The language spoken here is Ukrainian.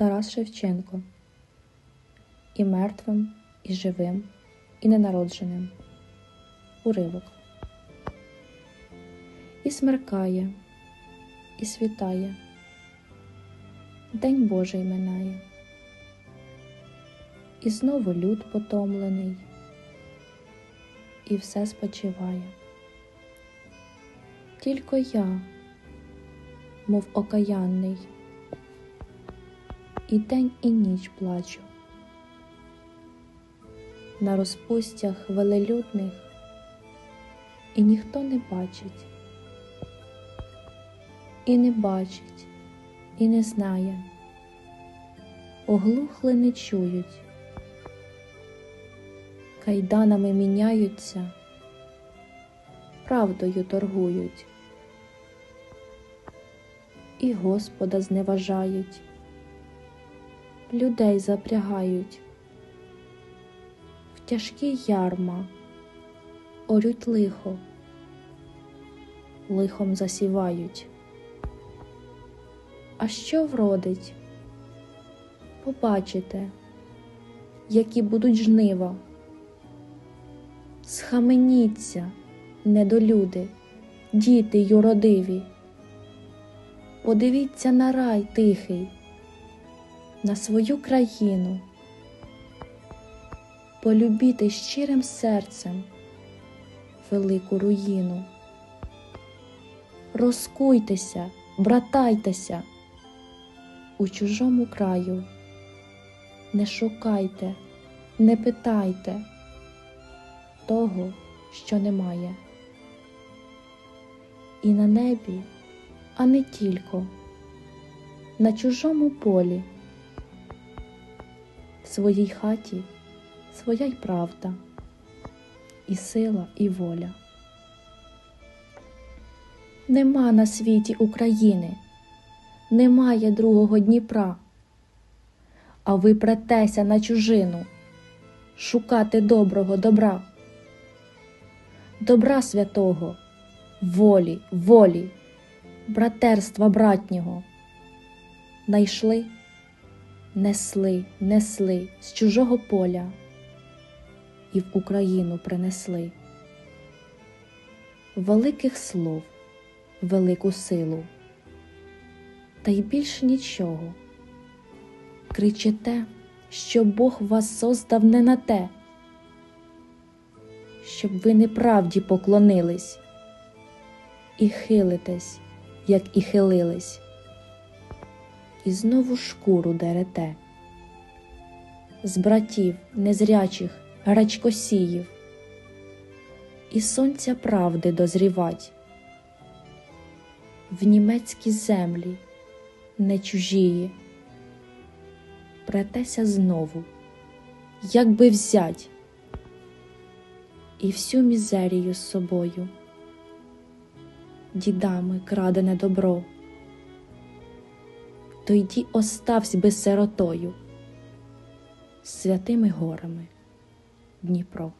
Тарас Шевченко. І мертвим, і живим, і ненародженим. Уривок. І смеркає, і світає. День Божий минає. І знову люд потомлений, і все спочиває. Тільки я, мов окаянний, і день, і ніч плачу. На розпустях велелюдних і ніхто не бачить, і не бачить, і не знає, оглухли не чують, кайданами міняються, правдою торгують, і Господа зневажають, людей запрягають, в тяжкі ярма орють лихо, лихом засівають. А що вродить? Побачите, які будуть жнива. Схаменіться, недолюди, діти юродиві. Подивіться на рай тихий, на свою країну. Полюбіти щирим серцем велику руїну. Розкуйтеся, братайтеся у чужому краю. Не шукайте, не питайте того, що немає. І на небі, а не тільки, на чужому полі, своїй хаті своя й правда, і сила, і воля. Нема на світі України, немає другого Дніпра, а ви претеся на чужину шукати доброго добра, добра святого, волі, волі, братерства братнього. Найшли, несли, несли з чужого поля і в Україну принесли великих слов, велику силу, та й більш нічого. Кричите, що Бог вас создав не на те, щоб ви неправді поклонились і хилитесь, як і хилились, і знову шкуру дерете. З братів незрячих грачкосіїв, і сонця правди дозрівать. В німецькі землі не чужії, претеся знову, як би взять, і всю мізерію з собою, дідами крадене добро, тоді оставсь би сиротою, святими горами. Дніпро.